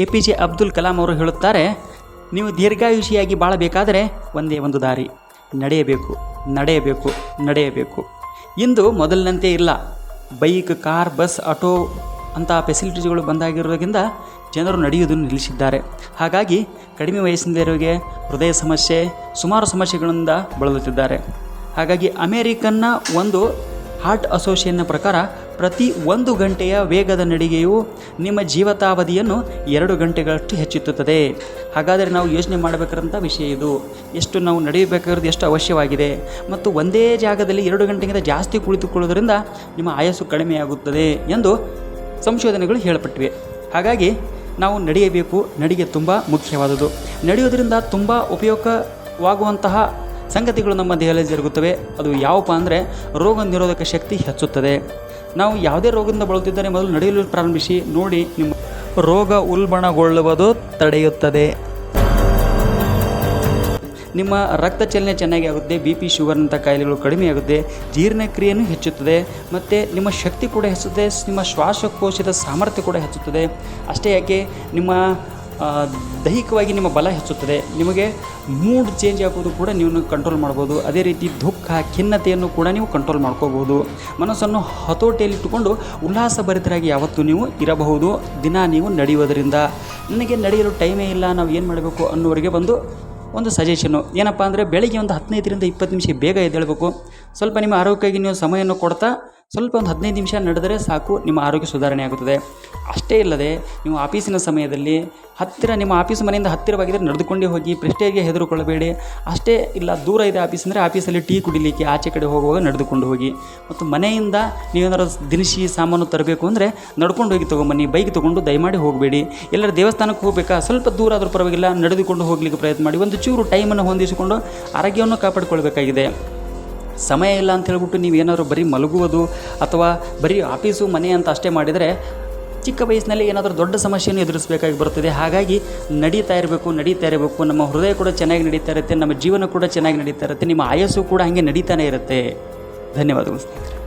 A P J Abdul Kalam ಅವರು ಹೇಳುತ್ತಾರೆ, ನೀವು ದೀರ್ಘಾಯುಷಿಯಾಗಿ ಬಾಳಬೇಕಾದರೆ ಒಂದೇ ಒಂದು ದಾರಿ, ನಡೆಯಬೇಕು ನಡೆಯಬೇಕು ನಡೆಯಬೇಕು. ಇಂದು ಮೊದಲಿನಂತೆ ಇಲ್ಲ. ಬೈಕ್, ಕಾರ್, ಬಸ್, ಆಟೋ ಅಂತ ಫೆಸಿಲಿಟೀಸ್ಗಳು ಬಂದಾಗಿರೋದ್ರಿಂದ ಜನರು ನಡೆಯುವುದನ್ನು ನಿಲ್ಲಿಸಿದ್ದಾರೆ. ಹಾಗಾಗಿ ಕಡಿಮೆ ವಯಸ್ಸಿನವರಿಗೆ ಹೃದಯ ಸಮಸ್ಯೆ, ಸುಮಾರು ಸಮಸ್ಯೆಗಳಿಂದ ಬಳಲುತ್ತಿದ್ದಾರೆ. ಹಾಗಾಗಿ ಅಮೇರಿಕನ್ನ ಒಂದು ಹಾರ್ಟ್ ಅಸೋಸಿಯೇಷನ್ನ ಪ್ರಕಾರ ಪ್ರತಿ ಒಂದು ಗಂಟೆಯ ವೇಗದ ನಡಿಗೆಯು ನಿಮ್ಮ ಜೀವಿತಾವಧಿಯನ್ನು ಎರಡು ಗಂಟೆಗಳಷ್ಟು ಹೆಚ್ಚಿಸುತ್ತದೆ. ಹಾಗಾದರೆ ನಾವು ಯೋಚನೆ ಮಾಡಬೇಕಾದಂಥ ವಿಷಯ ಇದು. ಎಷ್ಟು ನಾವು ನಡೆಯಬೇಕಾಗಿರೋದು ಎಷ್ಟು ಅವಶ್ಯವಾಗಿದೆ. ಮತ್ತು ಒಂದೇ ಜಾಗದಲ್ಲಿ ಎರಡು ಗಂಟೆಗಿಂತ ಜಾಸ್ತಿ ಕುಳಿತುಕೊಳ್ಳೋದ್ರಿಂದ ನಿಮ್ಮ ಆಯಸ್ಸು ಕಡಿಮೆಯಾಗುತ್ತದೆ ಎಂದು ಸಂಶೋಧನೆಗಳು ಹೇಳಪಟ್ಟಿವೆ ಹಾಗಾಗಿ ನಾವು ನಡೆಯಬೇಕು. ನಡಿಗೆ ತುಂಬ ಮುಖ್ಯವಾದುದು ನಡೆಯೋದರಿಂದ ತುಂಬ ಉಪಯೋಗವಾಗುವಂತಹ ಸಂಗತಿಗಳು ನಮ್ಮ ದೇಹದಲ್ಲಿ ಜರುಗುತ್ತವೆ. ಅದು ಯಾವಪ್ಪ ಅಂದರೆ ರೋಗ ನಿರೋಧಕ ಶಕ್ತಿ ಹೆಚ್ಚುತ್ತದೆ. ನಾವು ಯಾವುದೇ ರೋಗದಿಂದ ಬಳಲುತ್ತಿದ್ದರೆ ಮೊದಲು ನಡೆಯಲು ಪ್ರಾರಂಭಿಸಿ, ನೋಡಿ ನಿಮ್ಮ ರೋಗ ಉಲ್ಬಣಗೊಳ್ಳುವುದು ತಡೆಯುತ್ತದೆ. ನಿಮ್ಮ ರಕ್ತ ಚಲನೆ ಚೆನ್ನಾಗಿ ಆಗುತ್ತೆ ಬಿ ಪಿ ಶುಗರ್ನಂಥ ಕಾಯಿಲೆಗಳು ಕಡಿಮೆಯಾಗುತ್ತೆ ಜೀರ್ಣಕ್ರಿಯೆಯೂ ಹೆಚ್ಚುತ್ತದೆ, ಮತ್ತು ನಿಮ್ಮ ಶಕ್ತಿ ಕೂಡ ಹೆಚ್ಚುತ್ತದೆ, ನಿಮ್ಮ ಶ್ವಾಸಕೋಶದ ಸಾಮರ್ಥ್ಯ ಕೂಡ ಹೆಚ್ಚುತ್ತದೆ. ಅಷ್ಟೇ ಯಾಕೆ, ನಿಮ್ಮ ದೈಹಿಕವಾಗಿ ನಿಮ್ಮ ಬಲ ಹೆಚ್ಚುತ್ತದೆ. ನಿಮಗೆ ಮೂಡ್ ಚೇಂಜ್ ಆಗೋದು ಕೂಡ ನೀವು ಕಂಟ್ರೋಲ್ ಮಾಡ್ಬೋದು. ಅದೇ ರೀತಿ ದುಃಖ, ಖಿನ್ನತೆಯನ್ನು ಕೂಡ ನೀವು ಕಂಟ್ರೋಲ್ ಮಾಡ್ಕೋಬೋದು ಮನಸ್ಸನ್ನು ಹತೋಟಿಯಲ್ಲಿಟ್ಟುಕೊಂಡು ಉಲ್ಲಾಸಭರಿತರಾಗಿ ಯಾವತ್ತೂ ನೀವು ಇರಬಹುದು. ದಿನ ನೀವು ನಡೆಯುವುದರಿಂದ. ನನಗೆ ನಡೆಯಲು ಟೈಮೇ ಇಲ್ಲ, ನಾವು ಏನು ಮಾಡಬೇಕು ಅನ್ನೋರಿಗೆ ಬಂದು ಒಂದು ಸಜೆಷನು ಏನಪ್ಪ ಅಂದರೆ ಬೆಳಗ್ಗೆ ಒಂದು ಹದಿನೈದರಿಂದ ಇಪ್ಪತ್ತು ನಿಮಿಷ ಬೇಗ ಎದ್ದೇಳಬೇಕು. ಸ್ವಲ್ಪ ನಿಮ್ಮ ಆರೋಗ್ಯಕ್ಕಾಗಿ ನೀವು ಸಮಯವನ್ನು ಕೊಡ್ತಾ, ಸ್ವಲ್ಪ ಒಂದು ಹದಿನೈದು ನಿಮಿಷ ನಡೆದರೆ ಸಾಕು, ನಿಮ್ಮ ಆರೋಗ್ಯ ಸುಧಾರಣೆ ಆಗುತ್ತದೆ. ಅಷ್ಟೇ ಇಲ್ಲದೆ ನೀವು ಆಫೀಸಿನ ಸಮಯದಲ್ಲಿ ಹತ್ತಿರ, ನಿಮ್ಮ ಆಫೀಸ್ ಮನೆಯಿಂದ ಹತ್ತಿರವಾಗಿದ್ದರೆ ನಡೆದುಕೊಂಡೇ ಹೋಗಿ ಪ್ರೆಸ್ಟೇಜ್ಗೆ ಹೆದರುಕೊಳ್ಳಬೇಡಿ. ಅಷ್ಟೇ ಇಲ್ಲ, ದೂರ ಇದೆ ಆಫೀಸ್ ಅಂದರೆ ಆಫೀಸಲ್ಲಿ ಟೀ ಕುಡಿಲಿಕ್ಕೆ ಆಚೆ ಕಡೆ ಹೋಗುವಾಗ ನಡೆದುಕೊಂಡು ಹೋಗಿ. ಮತ್ತು ಮನೆಯಿಂದ ನೀವೇನಾದ್ರು ದಿನಸಿ ಸಾಮಾನು ತರಬೇಕು ಅಂದರೆ ನಡ್ಕೊಂಡು ಹೋಗಿ ತೊಗೊಂಬನ್ನಿ ಬೈಕ್ ತೊಗೊಂಡು ದಯಮಾಡಿ ಹೋಗಬೇಡಿ. ಎಲ್ಲರ ದೇವಸ್ಥಾನಕ್ಕೆ ಹೋಗಬೇಕಾ? ಸ್ವಲ್ಪ ದೂರ ಆದರೂ ಪರವಾಗಿಲ್ಲ, ನಡೆದುಕೊಂಡು ಹೋಗಲಿಕ್ಕೆ ಪ್ರಯತ್ನ ಮಾಡಿ. ಒಂದು ಚೂರು ಟೈಮನ್ನು ಹೊಂದಿಸಿಕೊಂಡು ಆರೋಗ್ಯವನ್ನು ಕಾಪಾಡಿಕೊಳ್ಬೇಕಾಗಿದೆ. ಸಮಯ ಇಲ್ಲ ಅಂತ ಹೇಳ್ಬಿಟ್ಟು ನೀವು ಏನಾದರೂ ಬರೀ ಮಲಗುವುದು ಅಥವಾ ಬರೀ ಆಫೀಸು ಮನೆ ಅಂತ ಅಷ್ಟೇ ಮಾಡಿದರೆ ಚಿಕ್ಕ ವಯಸ್ಸಿನಲ್ಲಿ ಏನಾದರೂ ದೊಡ್ಡ ಸಮಸ್ಯೆಯನ್ನು ಎದುರಿಸಬೇಕಾಗಿ ಬರುತ್ತದೆ. ಹಾಗಾಗಿ ನಡೀತಾ ಇರಬೇಕು ನಡೀತಾ ಇರಬೇಕು. ನಮ್ಮ ಹೃದಯ ಕೂಡ ಚೆನ್ನಾಗಿ ನಡೀತಾ ಇರುತ್ತೆ, ನಮ್ಮ ಜೀವನ ಕೂಡ ಚೆನ್ನಾಗಿ ನಡೀತಾ ಇರುತ್ತೆ, ನಿಮ್ಮ ಆಯಸ್ಸು ಕೂಡ ಹಾಗೆ ನಡೀತಾನೆ ಇರುತ್ತೆ. ಧನ್ಯವಾದಗಳು ಸ್ನೇಹಿತರೆ.